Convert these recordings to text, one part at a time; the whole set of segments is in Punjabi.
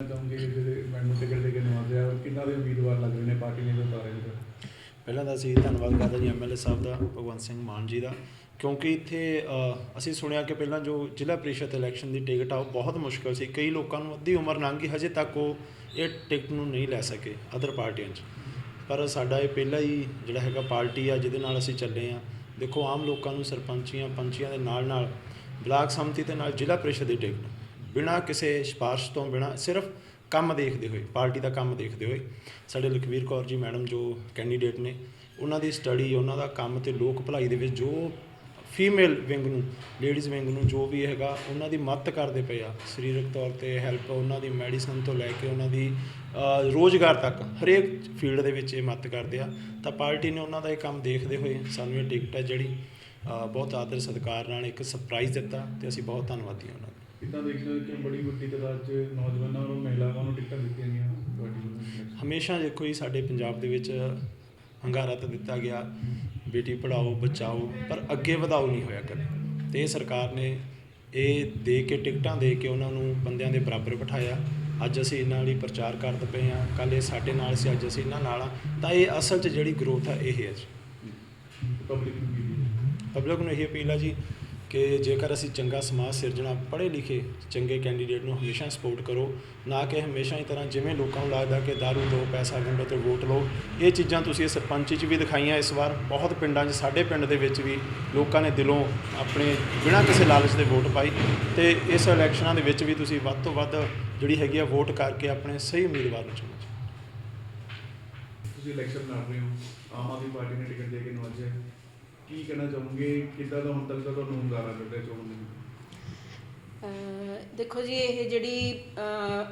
ਚਾਹੁੰਗੇ ਜਿਹੜੇ ਮੈਨੂੰ ਟਿਕਟ ਦੇ ਕੇ ਨਵਾਜ਼ਿਆ ਕਿੰਨਾ ਦੇ ਉਮੀਦਵਾਰ ਲੱਗ ਰਹੇ ਨੇ ਪਾਰਟੀ ਨੇ ਉਤਾਰੇ ਨੇ ਪਹਿਲਾਂ ਤਾਂ ਅਸੀਂ ਧੰਨਵਾਦ ਕਰਦੇ ਜੀ ਐਮਐਲਏ ਸਾਹਿਬ ਦਾ, ਭਗਵੰਤ ਸਿੰਘ ਮਾਨ ਜੀ ਦਾ, ਕਿਉਂਕਿ ਇੱਥੇ ਅਸੀਂ ਸੁਣਿਆ ਕਿ ਪਹਿਲਾਂ ਜੋ ਜ਼ਿਲ੍ਹਾ ਪ੍ਰੀਸ਼ਦ ਇਲੈਕਸ਼ਨ ਦੀ ਟਿਕਟ ਆ, ਉਹ ਬਹੁਤ ਮੁਸ਼ਕਲ ਸੀ। ਕਈ ਲੋਕਾਂ ਨੂੰ ਅੱਧੀ ਉਮਰ ਲੰਘ ਗਈ, ਹਜੇ ਤੱਕ ਉਹ ਇਹ ਟਿਕਟ ਨੂੰ ਨਹੀਂ ਲੈ ਸਕੇ ਅਦਰ ਪਾਰਟੀਆਂ 'ਚ। ਪਰ ਸਾਡਾ ਇਹ ਪਹਿਲਾ ਹੀ ਜਿਹੜਾ ਹੈਗਾ ਪਾਰਟੀ ਆ, ਜਿਹਦੇ ਨਾਲ ਅਸੀਂ ਚੱਲੇ ਆ। ਦੇਖੋ, ਆਮ ਲੋਕਾਂ ਨੂੰ ਸਰਪੰਚੀਆਂ, ਪੰਚੀਆਂ ਦੇ ਨਾਲ ਨਾਲ ਬਲਾਕ ਸੰਮਤੀ ਤੇ ਨਾਲ ਜ਼ਿਲ੍ਹਾ ਪ੍ਰੀਸ਼ਦ ਦੀ ਟਿਕਟ ਬਿਨਾਂ ਕਿਸੇ ਸਿਫਾਰਿਸ਼ ਤੋਂ ਬਿਨਾਂ ਸਿਰਫ ਕੰਮ ਦੇਖਦੇ ਹੋਏ ਪਾਰਟੀ ਦਾ ਕੰਮ ਦੇਖਦੇ ਹੋਏ ਸਾਡੇ ਲਖਵੀਰ ਕੌਰ ਜੀ ਮੈਡਮ ਜੋ ਕੈਂਡੀਡੇਟ ਨੇ ਉਹਨਾਂ ਦੀ ਸਟੱਡੀ ਉਹਨਾਂ ਦਾ ਕੰਮ ਤੇ ਲੋਕ ਭਲਾਈ ਦੇ ਵਿੱਚ ਜੋ ਫੀਮੇਲ ਵਿੰਗ ਨੂੰ ਲੇਡੀਜ਼ ਵਿੰਗ ਨੂੰ ਜੋ ਵੀ ਹੈਗਾ ਉਹਨਾਂ ਦੀ ਮਦਦ ਕਰਦੇ ਪਏ ਆ ਸਰੀਰਕ ਤੌਰ ਤੇ ਹੈਲਪ ਉਹਨਾਂ ਦੀ ਮੈਡੀਸਨ ਤੋਂ ਲੈ ਕੇ ਉਹਨਾਂ ਦੀ ਅ, ਰੋਜ਼ਗਾਰ ਤੱਕ ਹਰੇਕ ਫੀਲਡ ਦੇ ਵਿੱਚ ਇਹ ਮਦਦ ਕਰਦੇ ਆ। ਤਾਂ ਪਾਰਟੀ ਨੇ ਉਹਨਾਂ ਦਾ ਇਹ ਕੰਮ ਦੇਖਦੇ ਹੋਏ ਸਾਨੂੰ ਇਹ ਟਿਕਟ ਹੈ ਜਿਹੜੀ ਬਹੁਤ ਆਦਰ ਸਤਿਕਾਰ ਨਾਲ ਇੱਕ ਸਰਪ੍ਰਾਈਜ਼ ਦਿੱਤਾ ਤੇ ਅਸੀਂ ਬਹੁਤ ਧੰਨਵਾਦੀ ਹਾਂ ਉਹਨਾਂ ਦਾ ਕਿੱਦਾਂ ਦੇਖਦੇ ਹੋ ਕਿ ਬੜੀ ਵੱਡੀ ਤਾਦਾਦ 'ਚ ਨੌਜਵਾਨਾਂ ਨੂੰ ਮਹਿਲਾਵਾਂ ਨੂੰ ਟਿਕਟਾਂ ਦਿੱਤੀਆਂ ਗਈਆਂ ਤੁਹਾਡੀ ਵੱਲੋਂ ਹਮੇਸ਼ਾ ਦੇਖੋ ਜੀ ਸਾਡੇ ਪੰਜਾਬ ਦੇ ਵਿੱਚ ਹੰਗਾਰਾ ਤਾਂ ਦਿੱਤਾ ਗਿਆ। ਬੇਟੀ ਪੜਾਓ ਬਚਾਓ ਪਰ ਅੱਗੇ ਵਧਾਓ ਨਹੀਂ ਹੋਇਆ ਕਦੇ। ਤੇ ਇਹ ਸਰਕਾਰ ਨੇ ਇਹ ਦੇ ਕੇ ਟਿਕਟਾਂ ਦੇ ਕੇ ਉਹਨਾਂ ਨੂੰ ਬੰਦਿਆਂ ਦੇ ਬਰਾਬਰ ਬਿਠਾਇਆ। ਅੱਜ ਅਸੀਂ ਇਹਨਾਂ ਲਈ ਪ੍ਰਚਾਰ ਕਰਦੇ ਪਏ ਹਾਂ। ਕੱਲ ਇਹ ਸਾਡੇ ਨਾਲ ਸੀ ਅੱਜ ਅਸੀਂ ਇਹਨਾਂ ਨਾਲ ਆ ਤਾਂ ਇਹ ਅਸਲ 'ਚ ਜਿਹੜੀ ਗਰੋਥ ਹੈ ਇਹ ਹੈ ਜੀ। ਪਬਲਿਕ ਨੂੰ ਇਹ ਅਪੀਲ ਹੈ ਜੀ ਕਿ ਜੇਕਰ ਅਸੀਂ ਚੰਗਾ ਸਮਾਜ ਸਿਰਜਣਾ ਪੜ੍ਹੇ ਲਿਖੇ ਚੰਗੇ ਕੈਂਡੀਡੇਟ ਨੂੰ ਹਮੇਸ਼ਾ ਸਪੋਰਟ ਕਰੋ, ਨਾ ਕਿ ਹਮੇਸ਼ਾ ਹੀ ਤਰ੍ਹਾਂ ਜਿਵੇਂ ਲੋਕਾਂ ਨੂੰ ਲੱਗਦਾ ਕਿ ਦਾਰੂ ਦਿਓ ਪੈਸਾ, ਵੰਡੋ ਤੇ ਵੋਟ ਲਓ, ਇਹ ਚੀਜ਼ਾਂ ਤੁਸੀਂ ਇਹ ਸਰਪੰਚੀ 'ਚ ਵੀ ਦਿਖਾਈਆਂ ਇਸ ਵਾਰ। ਬਹੁਤ ਪਿੰਡਾਂ 'ਚ, ਸਾਡੇ ਪਿੰਡ ਦੇ ਵਿੱਚ ਵੀ ਲੋਕਾਂ ਨੇ ਦਿਲੋਂ ਆਪਣੇ ਬਿਨਾਂ ਕਿਸੇ ਲਾਲਚ ਦੇ ਵੋਟ ਪਾਈ ਤੇ ਇਸ ਇਲੈਕਸ਼ਨਾਂ ਦੇ ਵਿੱਚ ਵੀ ਤੁਸੀਂ ਵੱਧ ਤੋਂ ਵੱਧ ਜਿਹੜੀ ਹੈਗੀ ਆ ਵੋਟ ਕਰਕੇ ਆਪਣੇ ਸਹੀ ਉਮੀਦਵਾਰ ਨੂੰ ਚੁਣੋ। ਤੁਸੀਂ ਇਲੈਕਸ਼ਨ ਲੜ ਰਹੇ ਹੋ। ਆਮ ਆਦਮੀ ਪਾਰਟੀ ਨੇ ਟਿਕਟ ਦੇ ਕੇ ਨਵਾਜ਼ਿਆ। ਕੀ ਕਹਿਣਾ ਚਾਹੋਗੇ? ਕਿੱਦਾਂ ਦਾ ਹੁਣ ਤੱਕ ਦਾ ਤੁਹਾਨੂੰ ਹੁੰਗਾਰਾ ਮਿਲ ਰਿਹਾ ਦੇਖੋ ਜੀ, ਇਹ ਜਿਹੜੀ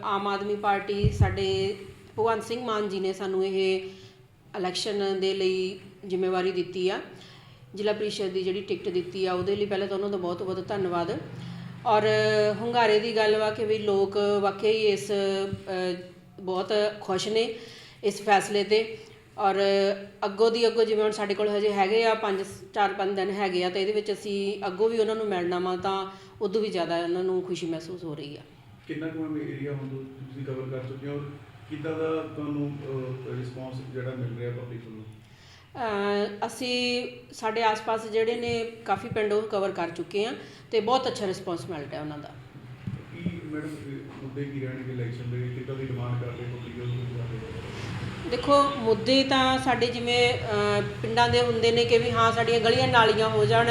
ਆਮ ਆਦਮੀ ਪਾਰਟੀ ਸਾਡੇ ਭਗਵੰਤ ਸਿੰਘ ਮਾਨ ਜੀ ਨੇ ਸਾਨੂੰ ਇਹ ਇਲੈਕਸ਼ਨ ਦੇ ਲਈ ਜ਼ਿੰਮੇਵਾਰੀ ਦਿੱਤੀ ਆ। ਜ਼ਿਲ੍ਹਾ ਪ੍ਰੀਸ਼ਦ ਦੀ ਜਿਹੜੀ ਟਿਕਟ ਦਿੱਤੀ ਆ, ਉਹਦੇ ਲਈ ਪਹਿਲਾਂ ਤਾਂ ਉਹਨਾਂ ਦਾ ਬਹੁਤ ਬਹੁਤ ਧੰਨਵਾਦ। ਔਰ ਹੁੰਗਾਰੇ ਦੀ ਗੱਲ ਵਾ ਕਿ ਵੀ ਲੋਕ ਵਾਕਈ ਇਸ ਬਹੁਤ ਖੁਸ਼ ਨੇ ਇਸ ਫੈਸਲੇ ਤੇ। ਔਰ ਅੱਗੋਂ ਦੀ ਅੱਗੋਂ ਜਿਵੇਂ ਹੁਣ ਸਾਡੇ ਕੋਲ ਹਜੇ ਹੈਗੇ ਆ 5 4 5 ਦਿਨ ਹੈਗੇ ਆ ਤਾਂ ਇਹਦੇ ਵਿੱਚ ਅਸੀਂ ਅੱਗੋਂ ਵੀ ਉਹਨਾਂ ਨੂੰ ਮਿਲਣਾ ਵਾ ਤਾਂ ਉਦੋਂ ਵੀ ਜ਼ਿਆਦਾ ਉਹਨਾਂ ਨੂੰ ਖੁਸ਼ੀ ਮਹਿਸੂਸ ਹੋ ਰਹੀ ਆ। ਕਿੰਨਾ ਕੁ ਏਰੀਆ ਹੁਣ ਤੁਸੀਂ ਕਵਰ ਕਰ ਚੁੱਕੇ ਹੋ ਕਿੱਦਾਂ ਦਾ ਤੁਹਾਨੂੰ ਰਿਸਪੌਂਸ ਜਿਹੜਾ ਮਿਲ ਰਿਹਾ ਪਬਲਿਕ ਅਹ ਅਸੀਂ ਸਾਡੇ ਆਸ-ਪਾਸ ਜਿਹੜੇ ਨੇ ਕਾਫੀ ਪਿੰਡ ਉਹ ਕਵਰ ਕਰ ਚੁੱਕੇ ਆ ਤੇ ਬਹੁਤ ਅੱਛਾ ਰਿਸਪੌਂਸ ਮਿਲ ਰਿਹਾ ਉਹਨਾਂ ਦਾ। ਕੀ ਮੈਡਮ ਮੁੱਦੇ ਕੀ ਰਹਿਣਗੇ ਇਲੈਕਸ਼ਨ ਦੇ ਕਿੱਦਾਂ ਦੀ ਡਿਮਾਂਡ ਕਰ ਰਹੇ ਪਬਲਿਕ ਵੱਲੋਂ ਦੇਖੋ, ਮੁੱਦੇ ਤਾਂ ਸਾਡੇ ਜਿਵੇਂ ਪਿੰਡਾਂ ਦੇ ਹੁੰਦੇ ਨੇ ਕਿ ਵੀ ਹਾਂ, ਸਾਡੀਆਂ ਗਲੀਆਂ ਨਾਲੀਆਂ ਹੋ ਜਾਣ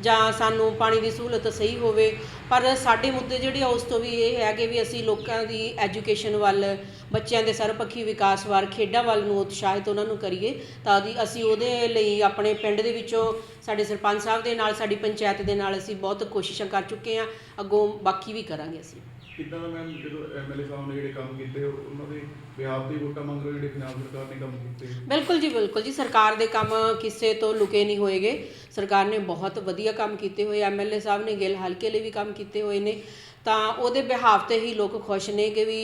ਜਾਂ ਸਾਨੂੰ ਪਾਣੀ ਦੀ ਸਹੂਲਤ ਸਹੀ ਹੋਵੇ। ਪਰ ਸਾਡੇ ਮੁੱਦੇ ਜਿਹੜੇ ਆ, ਉਸ ਤੋਂ ਵੀ ਇਹ ਹੈ ਕਿ ਵੀ ਅਸੀਂ ਲੋਕਾਂ ਦੀ ਐਜੂਕੇਸ਼ਨ ਵੱਲ, ਬੱਚਿਆਂ ਦੇ ਸਰਵਪੱਖੀ ਵਿਕਾਸ ਵੱਲ, ਖੇਡਾਂ ਵੱਲ ਨੂੰ ਉਤਸ਼ਾਹਿਤ ਉਹਨਾਂ ਨੂੰ ਕਰੀਏ ਤਾਂ ਦੀ ਅਸੀਂ ਉਹਦੇ ਲਈ ਆਪਣੇ ਪਿੰਡ ਦੇ ਵਿੱਚੋਂ ਸਾਡੇ ਸਰਪੰਚ ਸਾਹਿਬ ਦੇ ਨਾਲ, ਸਾਡੀ ਪੰਚਾਇਤ ਦੇ ਨਾਲ ਅਸੀਂ ਬਹੁਤ ਕੋਸ਼ਿਸ਼ਾਂ ਕਰ ਚੁੱਕੇ ਹਾਂ। ਅੱਗੋਂ ਬਾਕੀ ਵੀ ਕਰਾਂਗੇ ਅਸੀਂ। ਕਿੱਦਾਂ ਦਾ ਮੈਮ ਜਦੋਂ ਐਮਐਲਏ ਸਾਹਿਬ ਨੇ ਜਿਹੜੇ ਕੰਮ ਕੀਤੇ, ਉਹਨਾਂ ਦੇ ਵਿਆਪ ਦੀ ਵੋਟਾਂ ਮੰਗ ਰਹੇ ਜਿਹੜੇ ਪੰਜਾਬ ਸਰਕਾਰ ਨੇ ਕੰਮ ਕੀਤੇ? ਬਿਲਕੁਲ ਜੀ ਬਿਲਕੁਲ ਜੀ। ਸਰਕਾਰ ਦੇ ਕੰਮ ਕਿਸੇ ਤੋਂ ਲੁਕੇ ਨਹੀਂ ਹੋਏਗੇ। ਸਰਕਾਰ ਨੇ ਬਹੁਤ ਵਧੀਆ ਕੰਮ ਕੀਤੇ ਹੋਏ। ਐਮਐਲਏ ਸਾਹਿਬ ਨੇ ਗਿੱਲ ਹਲਕੇ ਲਈ ਵੀ ਕੰਮ ਕੀਤੇ ਹੋਏ ਨੇ। ਤਾਂ ਉਹਦੇ ਬਿਹਾਫ ਤੇ ਹੀ ਲੋਕ ਖੁਸ਼ ਨੇ ਕਿ ਵੀ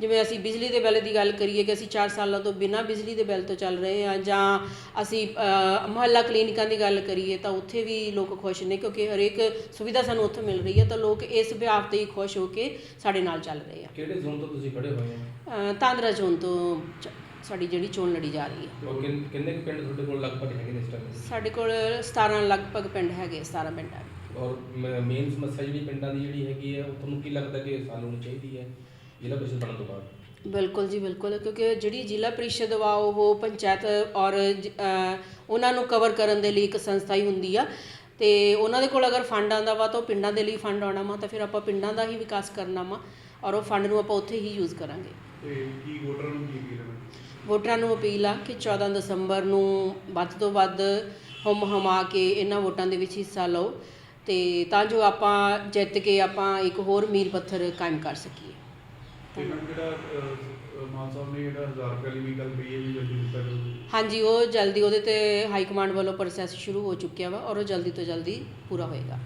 ਜਿਵੇਂ ਅਸੀਂ ਬਿਜਲੀ ਦੇ ਬਿੱਲ ਦੀ ਗੱਲ ਕਰੀਏ ਕਿ ਅਸੀਂ 4 ਸਾਲਾਂ ਤੋਂ ਬਿਨਾਂ ਬਿਜਲੀ ਦੇ ਬਿੱਲ ਤੋਂ ਚੱਲ ਰਹੇ ਹਾਂ ਜਾਂ ਅਸੀਂ ਮੁਹੱਲਾ ਕਲੀਨਿਕਾਂ ਦੀ ਗੱਲ ਕਰੀਏ ਤਾਂ ਉੱਥੇ ਵੀ ਲੋਕ ਖੁਸ਼ ਨੇ ਕਿਉਂਕਿ ਹਰੇਕ ਸੁਵਿਧਾ ਸਾਨੂੰ ਉੱਥੇ ਮਿਲ ਰਹੀ ਹੈ ਤਾਂ ਲੋਕ ਇਸ ਬਿਹਾਫ ਤੇ ਹੀ ਖੁਸ਼ ਹੋ ਕੇ ਸਾਡੇ ਨਾਲ ਚੱਲ ਰਹੇ ਆ। ਕਿਹੜੇ ਜ਼ੋਨ ਤੋਂ ਤੁਸੀਂ ਖੜੇ ਹੋਏ ਹੋ? ਤਾਂਦਰਾ ਜ਼ੋਨ ਤੋਂ ਸਾਡੀ ਜਿਹੜੀ ਚੋਣ ਲੜੀ ਜਾ ਰਹੀ ਹੈ। ਕਿੰਨ- ਪਿੰਡ ਤੁਹਾਡੇ ਕੋਲ ਲਗਭਗ ਹੈਗੇ ਨੇ ਇਸ ਟਾਈਮ ਸਾਡੇ ਕੋਲ 17 ਲਗਭਗ ਪਿੰਡ ਹੈਗੇ 17 ਪਿੰਡ ਔਰ ਮੇਨ ਸਮੱਸਿਆ ਜਿਹੜੀ ਪਿੰਡਾਂ ਦੀ ਜਿਹੜੀ ਹੈਗੀ ਹੈ ਉਹ ਤੁਹਾਨੂੰ ਕੀ ਲੱਗਦਾ ਕਿ ਹੱਲ ਹੋਣੀ ਚਾਹੀਦੀ ਹੈ? ਜ਼ਿਲ੍ਹਾ ਪ੍ਰੀਸ਼ਦ ਬਣਨ ਤੋਂ ਬਾਅਦ। ਬਿਲਕੁਲ ਜੀ ਬਿਲਕੁਲ ਕਿਉਂਕਿ ਜਿਹੜੀ ਜ਼ਿਲ੍ਹਾ ਪ੍ਰੀਸ਼ਦ ਵਾ ਉਹ ਪੰਚਾਇਤ ਔਰ ਜ- ਉਹਨਾਂ ਨੂੰ ਕਵਰ ਕਰਨ ਦੇ ਲਈ ਇੱਕ ਸੰਸਥਾ ਹੀ ਹੁੰਦੀ ਆ। ਤੇ ਉਹਨਾਂ ਦੇ ਕੋਲ ਅਗਰ ਫੰਡ ਆਉਂਦਾ ਵਾ ਤਾਂ ਉਹ ਪਿੰਡਾਂ ਦੇ ਲਈ ਫੰਡ ਆਉਣਾ ਵਾ ਤਾਂ ਫਿਰ ਆਪਾਂ ਪਿੰਡਾਂ ਦਾ ਹੀ ਵਿਕਾਸ ਕਰਨਾ ਵਾ ਔਰ ਉਹ ਫੰਡ ਨੂੰ ਆਪਾਂ ਉੱਥੇ ਹੀ ਯੂਜ਼ ਕਰਾਂਗੇ। ਤੇ ਕੀ ਵੋਟਰਾਂ ਨੂੰ ਕੀ ਅਪੀਲ ਹੈ? ਵੋਟਰਾਂ ਨੂੰ ਅਪੀਲ ਆ ਕਿ 14 ਦਸੰਬਰ ਨੂੰ ਵੱਧ ਤੋਂ ਵੱਧ ਹੁਮ ਹਮਾ ਕੇ ਇਹਨਾਂ ਵੋਟਾਂ ਦੇ ਵਿੱਚ ਹਿੱਸਾ ਲਓ। ਤੇ ਤਾਂ ਜੋ ਆਪਾਂ ਜਿੱਤ ਕੇ ਆਪਾਂ ਇੱਕ ਹੋਰ ਮੀਲ ਪੱਥਰ ਕਾਇਮ ਕਰ ਸਕੀਏ। ਤੇ ਮੈਮ ਜਿਹੜਾ ਅਹ, ਅਹ, ਮਾਨ ਸਾਹਿਬ ਨੇ ਜਿਹੜਾ 1000 ਰੁਪਏ ਲਈ ਵੀ ਗੱਲ ਕਹੀ ਹੈ ਵੀ ਜਲਦੀ ਦਿੱਤਾ ਜਾਊਗਾ ਹਾਂਜੀ ਉਹ ਜਲਦੀ ਉਹਦੇ ਤੇ ਹਾਈ ਕਮਾਂਡ ਵੱਲੋਂ ਪ੍ਰੋਸੈਸ ਸ਼ੁਰੂ ਹੋ ਚੁੱਕਿਆ ਵਾ ਔਰ ਉਹ ਜਲਦੀ ਤੋਂ ਜਲਦੀ ਪੂਰਾ ਹੋਏਗਾ।